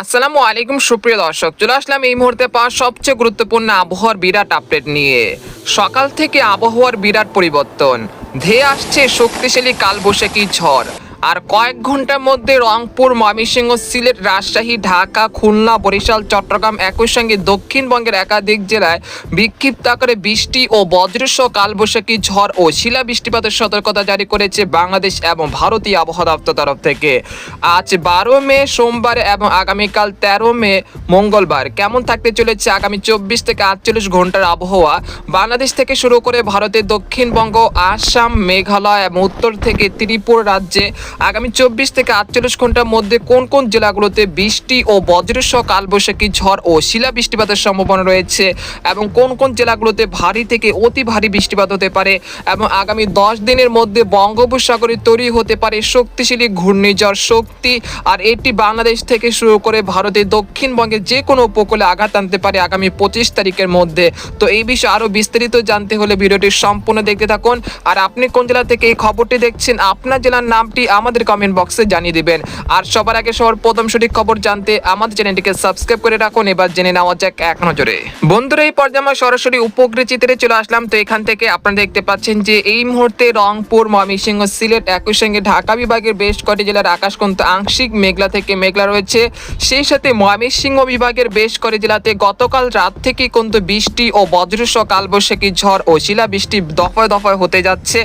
আসসালামু আলাইকুম, সুপ্রিয় দর্শক। চলে আসলাম এই মুহূর্তে পাওয়া সবচেয়ে গুরুত্বপূর্ণ আবহাওয়ার বিরাট আপডেট নিয়ে। সকাল থেকে আবহাওয়ার বিরাট পরিবর্তন। ধেয়ে আসছে শক্তিশালী কালবৈশাখী ঝড়। আর কয়েক ঘণ্টার মধ্যে রংপুর, ময়মনসিংহ, সিলেট, রাজশাহী, ঢাকা, খুলনা, বরিশাল, চট্টগ্রাম একই সঙ্গে দক্ষিণবঙ্গের একাধিক জেলায় বিক্ষিপ্ত আকারে বৃষ্টি ও বজ্রসহ কালবৈশাখী ঝড় ও শিলা বৃষ্টিপাতের সতর্কতা জারি করেছে বাংলাদেশ এবং ভারতীয় আবহাওয়া দপ্তর তরফ থেকে। আজ বারো মে, সোমবার এবং আগামীকাল তেরো মে, মঙ্গলবার। কেমন থাকতে চলেছে আগামী চব্বিশ থেকে আটচল্লিশ ঘণ্টার আবহাওয়া? বাংলাদেশ থেকে শুরু করে ভারতের দক্ষিণবঙ্গ, আসাম, মেঘালয় এবং উত্তর থেকে ত্রিপুরা রাজ্যে আগামী চব্বিশ থেকে আটচল্লিশ ঘণ্টার মধ্যে কোন কোন জেলাগুলোতে বৃষ্টি ও বজ্রসহ কালবৈশাখী ঝড় ও শিলা বৃষ্টিপাতের সম্ভাবনা রয়েছে এবং কোন কোন জেলাগুলোতে ভারী থেকে অতি ভারী বৃষ্টিপাত হতে পারে এবং আগামী দশ দিনের মধ্যে বঙ্গোপসাগরে তৈরি হতে পারে শক্তিশালী ঘূর্ণিঝড় শক্তি আর এটি বাংলাদেশ থেকে শুরু করে ভারতের দক্ষিণবঙ্গের যে কোনো উপকূলে আঘাত আনতে পারে আগামী পঁচিশ তারিখের মধ্যে। তো এই বিষয়ে আরও বিস্তারিত জানতে হলে ভিডিওটি সম্পূর্ণ দেখতে থাকুন। আর আপনি কোন জেলা থেকে এই খবরটি দেখছেন, আপনার জেলার নামটি আমাদের কমেন্ট বক্সে জানিয়ে দিবেন। আর সবার আগে সবার প্রথম সঠিক খবর জানতে আমাদের চ্যানেলটিকে সাবস্ক্রাইব করে রাখুন। এবার জেনে নেওয়া যাক এক নজরে। বন্ধুরা, এই পর্যায়ে আমরা সরাসরি উপগ্রহ চিত্রে চলে আসলাম। তো এখান থেকে আপনারা দেখতে পাচ্ছেন যে এই মুহূর্তে রংপুর, ময়মনসিংহ, সিলেট, একই সঙ্গে ঢাকা বিভাগের বেশ কটি জেলার আকাশ কিন্তু আংশিক মেঘলা থেকে মেঘলা রয়েছে। সেই সাথে ময়মনসিংহ বিভাগের বেশ কটি জেলাতে গতকাল রাত থেকে কিন্তু বৃষ্টি ও বজ্রসহ কালবৈশাখী ঝড় ও শিলা বৃষ্টি দফায় দফায় হতে যাচ্ছে।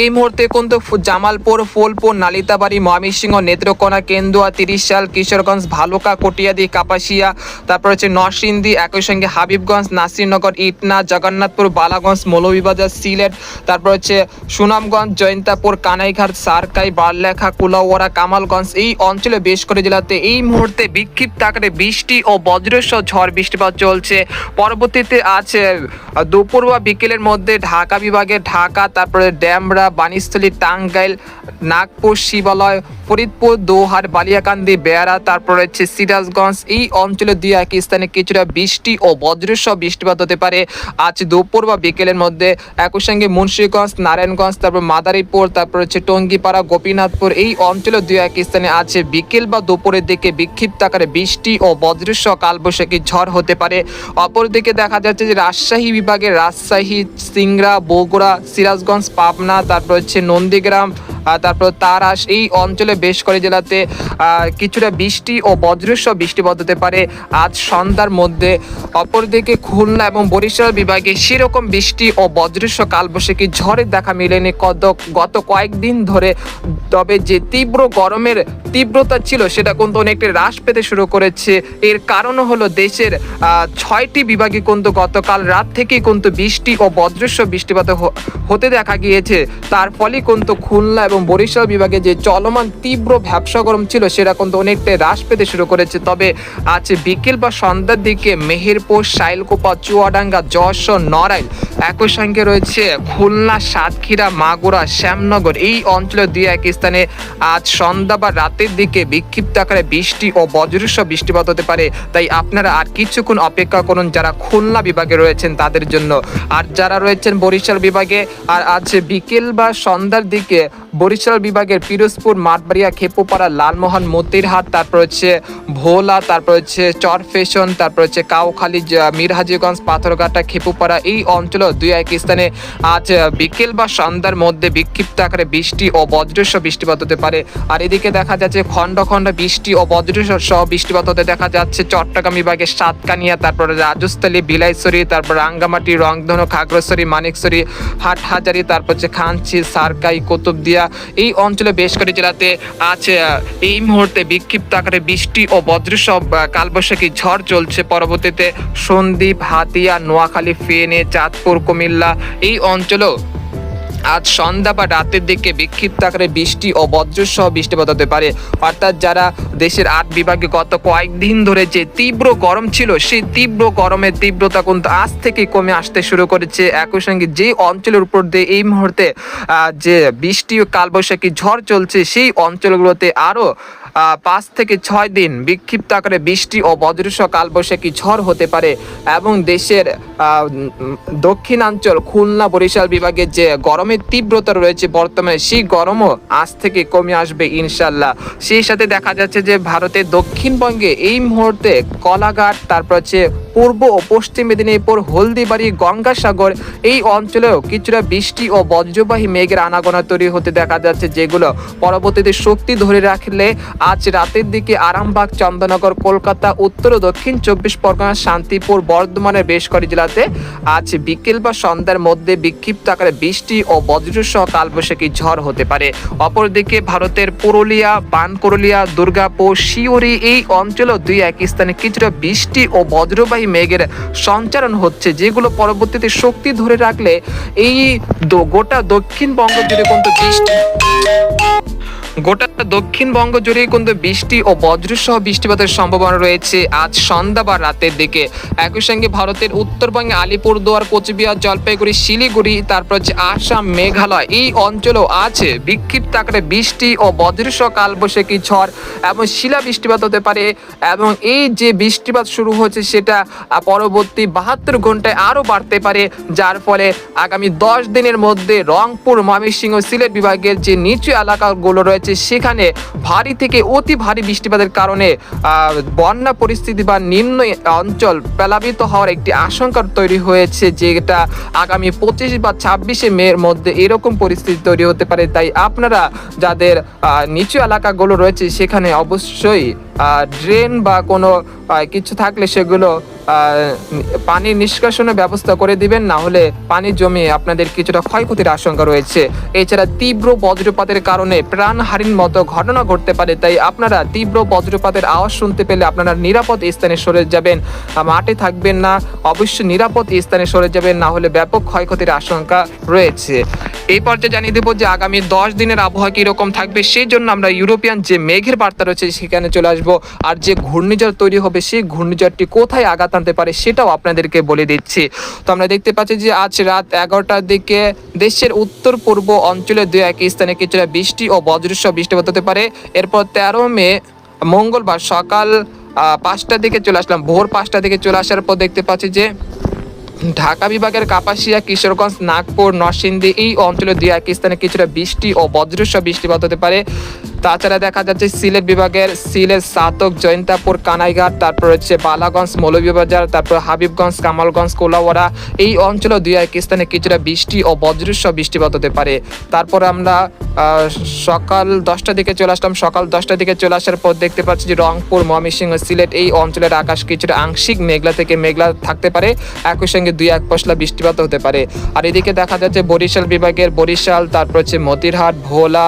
এই মুহূর্তে কিন্তু জামালপুর, ফুলপুর নালিতাবাড়ি ময়মনসিংহ, নেত্রকোনা, কেন্দুয়া, তিরিশাল, কিশোরগঞ্জ, ভালুকা, কটিয়াদি, কাপাসিয়া, তারপর হচ্ছে নরসিংদী, একই সঙ্গে হাবিবগঞ্জ, নাসিরনগর, ইটনা, জগন্নাথপুর, বালাগঞ্জ, মৌলভীবাজার, সিলেট, তারপর হচ্ছে সুনামগঞ্জ জয়ন্তাপুর কানাইঘাট, সারকাই, বারলেখা কুলাওয়ারা কামালগঞ্জ এই অঞ্চলে বেশ করে জেলাতে এই মুহূর্তে বিক্ষিপ্ত আকারে বৃষ্টি ও বজ্রসহ ঝড় বৃষ্টিপাত চলছে। পরবর্তীতে আছে দুপুর বা বিকেলের মধ্যে ঢাকা বিভাগে ঢাকা, তারপরে ড্যামরা বানিস্থলী টাঙ্গাইল, নাগপুর শিবালয়, ফরিদপুর, দোহার, বালিয়াকান্দি, বেয়ারা, তারপর হচ্ছে সিরাজগঞ্জ। এই অঞ্চলে দুই এক স্থানে কিছুটা বৃষ্টি ও বজ্রসহ বৃষ্টিপাত হতে পারে। আজ দুপুর বা বিকেলের মধ্যে একই সঙ্গে মুন্সীগঞ্জ, নারায়ণগঞ্জ, তারপর মাদারীপুর, তারপর হচ্ছে টঙ্গিপাড়া, গোপীনাথপুর। এই অঞ্চলে দুই এক স্থানে আছে বিকেল বা দুপুরের দিকে বিক্ষিপ্ত আকারে বৃষ্টি ও বজ্রসহ কালবৈশাখী ঝড় হতে পারে। অপরদিকে দেখা যাচ্ছে যে রাজশাহী বিভাগের রাজশাহী, সিংড়া, বগুড়া, সিরাজগঞ্জ, পাবনা, তারপর হচ্ছে নন্দীগ্রাম তারপর তারাস এই অঞ্চলে বেশ করে জেলাতে কিছুটা বৃষ্টি ও বজ্রসহ বৃষ্টিপাত হতে পারে। আজ সন্ধ্যার মধ্যে অপরদিকে খুলনা এবং বরিশাল বিভাগে সেরকম বৃষ্টি ও বজ্রসহ কালবৈশাখী ঝড়ের দেখা মেলেনি। কত গত কয়েকদিন ধরে তবে যে তীব্র গরমের তীব্রতা ছিল, সেটা কিন্তু অনেকটা হ্রাস পেতে শুরু করেছে। এর কারণ হলো দেশের ছয়টি বিভাগে কিন্তু গতকাল রাত থেকেই কিন্তু বৃষ্টি ও বজ্রস্ব বৃষ্টিপাত হতে দেখা গিয়েছে। তার ফলে কিন্তু খুলনা এবং বরিশাল বিভাগে যে চলমান তীব্র ব্যবসা গরম ছিল, সেটা কিন্তু অনেকটা হ্রাস পেতে শুরু করেছে। তবে আজ বিকেল বা সন্ধ্যার দিকে মেহেরপুর, শাইলকোপা, চুয়াডাঙ্গা, যশোর, নড়াইল, একই সঙ্গে রয়েছে খুলনা, সাতক্ষীরা, মাগুরা, শ্যামনগর। এই অঞ্চলের দুই এক স্থানে আজ সন্ধ্যা বা রাতের দিকে বিক্ষিপ্ত আকারে বৃষ্টি ও বজ্রসহ বৃষ্টিপাত হতে পারে। তাই আপনারা আর কিছুক্ষণ অপেক্ষা করুন, যারা খুলনা বিভাগে রয়েছেন তাদের জন্য। আর যারা রয়েছেন বরিশাল বিভাগে, আর আজ বিকেল বা সন্ধ্যার দিকে বরিশাল বিভাগের পিরোজপুর, মাঠবাড়িয়া, খেপুপাড়া, লালমোহন, মতিরহাট, তারপর হচ্ছে ভোলা, তারপর হচ্ছে চরফেশন, তারপর হচ্ছে কাউখালী মিরহাজিগঞ্জ, পাথরঘাটা, খেপুপাড়া, এই অঞ্চলেও দুই এক স্থানে আজ বিকেল বা সন্ধ্যার মধ্যে বিক্ষিপ্ত আকারে বৃষ্টি ও বজ্রসহ বৃষ্টিপাত হতে পারে। আর এদিকে দেখা যাচ্ছে খণ্ড খণ্ড বৃষ্টি ও বজ্রসহ সহ বৃষ্টিপাত হতে দেখা যাচ্ছে চট্টগ্রাম বিভাগের সাতকানিয়া, তারপরে রাজস্থলী বিলাইছড়ি, তারপর রাঙ্গামাটি, রংধনু, খাগড়াছড়ি, মানিকছড়ি, হাটহাজারি, তারপর হচ্ছে খানচি সারকাই, কুতুবদিয়া এই অঞ্চলে বেশ কয়েকটি জেলাতে আজ এই মুহূর্তে বিক্ষিপ্ত আকারে বৃষ্টি ও বজ্রসহ কালবৈশাখী ঝড় চলছে। পরবর্তীতে সন্দ্বীপ, হাতিয়া, নোয়াখালী, ফেনে, চাঁদপুর, কুমিল্লা এই অঞ্চলেও আজ সন্ধ্যা বা রাতের দিকে বিক্ষিপ্ত আকারে বৃষ্টি ও বজ্রসহ বৃষ্টিপাত হতে পারে। অর্থাৎ যারা দেশের আট বিভাগে গত কয়েকদিন ধরে যে তীব্র গরম ছিল, সেই তীব্র গরমের তীব্রতা কিন্তু আজ থেকে কমে আসতে শুরু করেছে। একই সঙ্গে যে অঞ্চলের উপর দিয়ে এই মুহূর্তে যে বৃষ্টি ও কালবৈশাখী ঝড় চলছে, সেই অঞ্চলগুলোতে আরও পাঁচ থেকে ছয় দিন বিক্ষিপ্ত আকারে বৃষ্টি ও বজ্রসহ কালবৈশাখী ঝড় হতে পারে এবং দেশের দক্ষিণাঞ্চল খুলনা বরিশাল বিভাগের যে গরমের তীব্রতা রয়েছে বর্তমানে, সেই গরমও আজ থেকে কমে আসবে ইনশাল্লাহ সেই সাথে দেখা যাচ্ছে যে ভারতের দক্ষিণবঙ্গে এই মুহূর্তে কলাঘাট, তারপর হচ্ছে পূর্ব ও পশ্চিম মেদিনীপুর, হলদিবাড়ি, গঙ্গাসাগর এই অঞ্চলেও কিছুটা বৃষ্টি ও বজ্রবাহী মেঘের আনাগোনা তৈরি হতে দেখা যাচ্ছে, যেগুলো পরবর্তীতে শক্তি ধরে রাখলে আজ রাতের দিকে আরামবাগ চন্দননগর কলকাতা, উত্তর ও দক্ষিণ চব্বিশ পরগনা, শান্তিপুর, বর্ধমানের বেশ কয়েক জেলাতে আজ বিকেল বা সন্ধ্যার মধ্যে বিক্ষিপ্ত আকারে বৃষ্টি ও বজ্রসহ কালবৈশাখী ঝড় হতে পারে। অপরদিকে ভারতের পুরুলিয়া, বানকরুলিয়া, দুর্গাপুর শিউরি এই অঞ্চলেও দুই এক স্থানে কিছুটা বৃষ্টি ও বজ্রবাহী মেঘের সঞ্চারণ হচ্ছে, যেগুলো পরবর্তীতে শক্তি ধরে রাখলে এই গোটা দক্ষিণবঙ্গ জুড়ে কিন্তু বৃষ্টি গোটা দক্ষিণবঙ্গ জুড়ে কিন্তু বৃষ্টি ও বজ্রসহ বৃষ্টিপাতের সম্ভাবনা রয়েছে। আজ সন্ধ্যা বা রাতের দিকে। একই সঙ্গে ভারতের উত্তরবঙ্গে আলিপুরদুয়ার, কোচবিহার, জলপাইগুড়ি, শিলিগুড়ি, তারপর হচ্ছে আসাম, মেঘালয় এই অঞ্চলেও আছে বিক্ষিপ্ত আকারে বৃষ্টি ও বজ্রসহ কালবৈশাখী ঝড় এবং শিলা বৃষ্টিপাত হতে পারে এবং এই যে বৃষ্টিপাত শুরু হচ্ছে সেটা পরবর্তী বাহাত্তর ঘন্টায় আরও বাড়তে পারে। যার ফলে আগামী দশ দিনের মধ্যে রংপুর, ময়মনসিংহ সিলেট বিভাগের যে নিচু এলাকাগুলো রয়েছে, সেখানে ভারী থেকে অতি ভারী বৃষ্টিপাতের কারণে বন্যা পরিস্থিতি বা নিম্ন অঞ্চল প্লাবিত হওয়ার একটি আশঙ্কা তৈরি হয়েছে, যেটা আগামী পঁচিশ বা ছাব্বিশে মের মধ্যে এরকম পরিস্থিতি তৈরি হতে পারে। তাই আপনারা যাদের নিচু এলাকাগুলো রয়েছে, সেখানে অবশ্যই ড্রেন বা কোনো কিছু থাকলে সেগুলো পানি নিষ্কাশনের ব্যবস্থা করে দিবেন, না হলে পানি জমে আপনাদের কিছুটা ক্ষয়ক্ষতির আশঙ্কা রয়েছে। এছাড়া তীব্র বজ্রপাতের কারণে প্রাণহারির মতো ঘটনা ঘটতে পারে, তাই আপনারা তীব্র বজ্রপাতের আওয়াজ শুনতে পেলে আপনারা নিরাপদ স্থানে সরে যাবেন। মাঠে থাকবেন না, অবশ্যই নিরাপদ স্থানে সরে যাবেন, না হলে ব্যাপক ক্ষয়ক্ষতির আশঙ্কা রয়েছে। এই পর্যায়ে জানিয়ে দেবো যে আগামী দশ দিনের আবহাওয়া কীরকম থাকবে, সেই জন্য আমরা ইউরোপিয়ান যে মেঘের বার্তা রয়েছে, সেখানে চলে আসব। আর যে ঘূর্ণিঝড় তৈরি হবে, সেই ঘূর্ণিঝড়টি কোথায় আঘাত আনতে পারে সেটাও আপনাদেরকে বলে দিচ্ছি। তো আমরা দেখতে পাচ্ছি যে আজ রাত এগারোটার দিকে দেশের উত্তর পূর্ব অঞ্চলে দু এক স্থানে কিছুটা বৃষ্টি ও বজ্রসহ বৃষ্টিপাত হতে পারে। এরপর তেরো মে, মঙ্গলবার সকাল পাঁচটার দিকে চলে আসলাম। ভোর পাঁচটার দিকে চলে আসার পর দেখতে পাচ্ছি যে ঢাকা বিভাগের কাপাসিয়া, কিশোরগঞ্জ, নাগপুর, নরসিংদী এই অঞ্চলে দুই এক স্থানে কিছুটা বৃষ্টি ও বজ্রসহ বৃষ্টিপাত হতে পারে। তাছাড়া দেখা যাচ্ছে সিলেট বিভাগের সিলেট, সাতক, জৈন্তাপুর, কানাইঘাট, তারপর হচ্ছে বালাগঞ্জ, মৌলভীবাজার, তারপর হাবিবগঞ্জ, কামালগঞ্জ কোলাওয়ারা এই অঞ্চলে দুই এক স্থানে কিছুটা বৃষ্টি ও বজ্রসহ বৃষ্টিপাত হতে পারে। তারপর আমরা সকাল দশটার দিকে চলে আসলাম। সকাল দশটার দিকে চলে আসার পর দেখতে পাচ্ছি যে রংপুর, ময়মনসিংহ, সিলেট এই অঞ্চলের আকাশ কিছুটা আংশিক মেঘলা থেকে মেঘলা থাকতে পারে। একই সঙ্গে দুই এক পশলা বৃষ্টিপাত হতে পারে। আর এদিকে দেখা যাচ্ছে বরিশাল বিভাগের বরিশাল, তারপর হচ্ছে মতিরহাট, ভোলা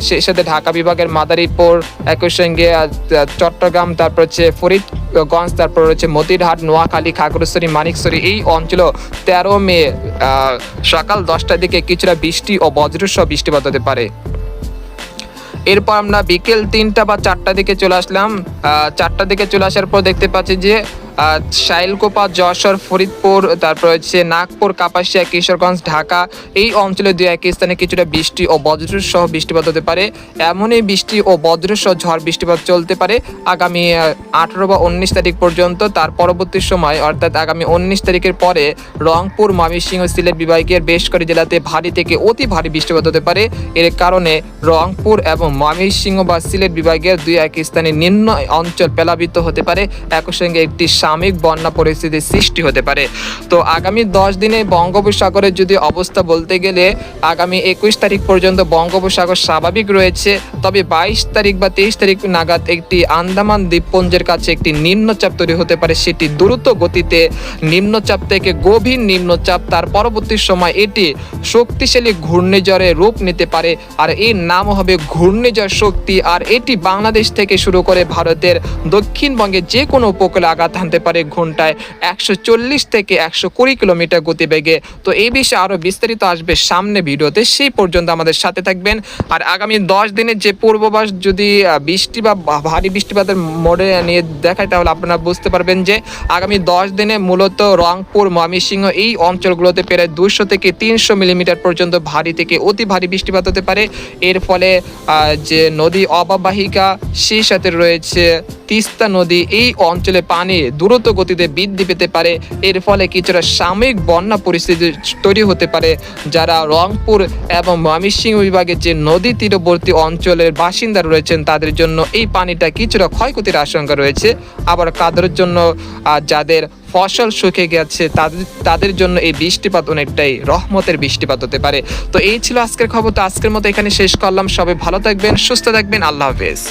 সেই সাথে ঢাকা বিভাগের মাদারীপুর একই সঙ্গে চট্টগ্রাম তারপর হচ্ছে ফরিদগঞ্জ তারপর হচ্ছে মতিরহাট নোয়াখালী খাগড়াছড়ি মানিকছড়ি এই অঞ্চলেও তেরো মে সকাল দশটার দিকে কিছুটা বৃষ্টি ও বজ্রসহ বৃষ্টিপাত হতে পারে। এরপর আমরা বিকেল তিনটা বা চারটার দিকে চলে আসলাম। আহ, চারটার দিকে চলে আসার পর দেখতে পাচ্ছি যে শাইলকোপা, যশোর, ফরিদপুর, তারপর হচ্ছে নাগপুর, কাপাসিয়া, কিশোরগঞ্জ, ঢাকা, এই অঞ্চলে দু এক স্থানে কিছুটা বৃষ্টি ও বজ্র সহ বৃষ্টিপাত হতে পারে। এমনই বৃষ্টি ও বজ্র সহ ঝড় বৃষ্টিপাত চলতে পারে আগামী আঠারো বা উনিশ তারিখ পর্যন্ত। তার পরবর্তী সময়, অর্থাৎ আগামী উনিশ তারিখের পরে, রংপুর, ময়মনসিংহ, সিলেট বিভাগের বেশ কয়েক জেলাতে ভারী থেকে অতি ভারী বৃষ্টিপাত হতে পারে। এর কারণে রংপুর এবং ময়মনসিংহ বা সিলেট বিভাগের দুই এক স্থানে নিম্ন অঞ্চল প্লাবিত হতে পারে। একই সঙ্গে একটি সাময়িক বন্যা পরিস্থিতির সৃষ্টি হতে পারে। তো আগামী দশ দিনে বঙ্গোপসাগরের যদি অবস্থা বলতে গেলে, আগামী একুশ তারিখ পর্যন্ত বঙ্গোপসাগর স্বাভাবিক রয়েছে। তবে বাইশ তারিখ বা তেইশ তারিখ নাগাদ একটি আন্দামান দ্বীপপুঞ্জের কাছে একটি নিম্নচাপ তৈরি হতে পারে। সেটি দ্রুত গতিতে নিম্নচাপ থেকে গভীর নিম্নচাপ, তার পরবর্তী সময় এটি শক্তিশালী ঘূর্ণিঝড়ে রূপ নিতে পারে। আর এর নাম হবে ঘূর্ণিঝড় শক্তি। আর এটি বাংলাদেশ থেকে শুরু করে ভারতের দক্ষিণবঙ্গে যে কোনো উপকূলে আঘাত পারে ঘন্টায় একশো চল্লিশ থেকে একশো কুড়ি কিলোমিটার গতিবেগে। তো এই বিষয়ে আরও বিস্তারিত আসবে সামনে ভিডিওতে, সেই পর্যন্ত আমাদের সাথে থাকবেন। আর আগামী দশ দিনের যে পূর্বাভাস যদি বৃষ্টি বা ভারী বৃষ্টিপাতের মোড়ে নিয়ে দেখায়, তাহলে আপনারা বুঝতে পারবেন যে আগামী দশ দিনে মূলত রংপুর, ময়মনসিংহ এই অঞ্চলগুলোতে প্রায় দুশো থেকে তিনশো মিলিমিটার পর্যন্ত ভারী থেকে অতি ভারী বৃষ্টিপাত হতে পারে। এর ফলে যে নদী অববাহিকা, সেই সাথে রয়েছে তিস্তা নদী, এই অঞ্চলে পানি দ্রুত গতিতে বৃদ্ধি পেতে পারে। এর ফলে কিছুটা সাময়িক বন্যা পরিস্থিতি তৈরি হতে পারে, যারা রংপুর এবং ময়মনসিংহ বিভাগের যে নদী তীরবর্তী অঞ্চলের বাসিন্দা রয়েছেন, তাদের জন্য এই পানিটা কিছুটা ক্ষয়ক্ষতির আশঙ্কা রয়েছে। আবার কাদের জন্য যাদের ফসল শুকে গেছে, তাদের তাদের জন্য এই বৃষ্টিপাত অনেকটাই রহমতের বৃষ্টিপাত হতে পারে। তো এই ছিল আজকের খবর। তো আজকের মতো এখানে শেষ করলাম। সবাই ভালো থাকবেন, সুস্থ থাকবেন। আল্লাহ হাফেজ।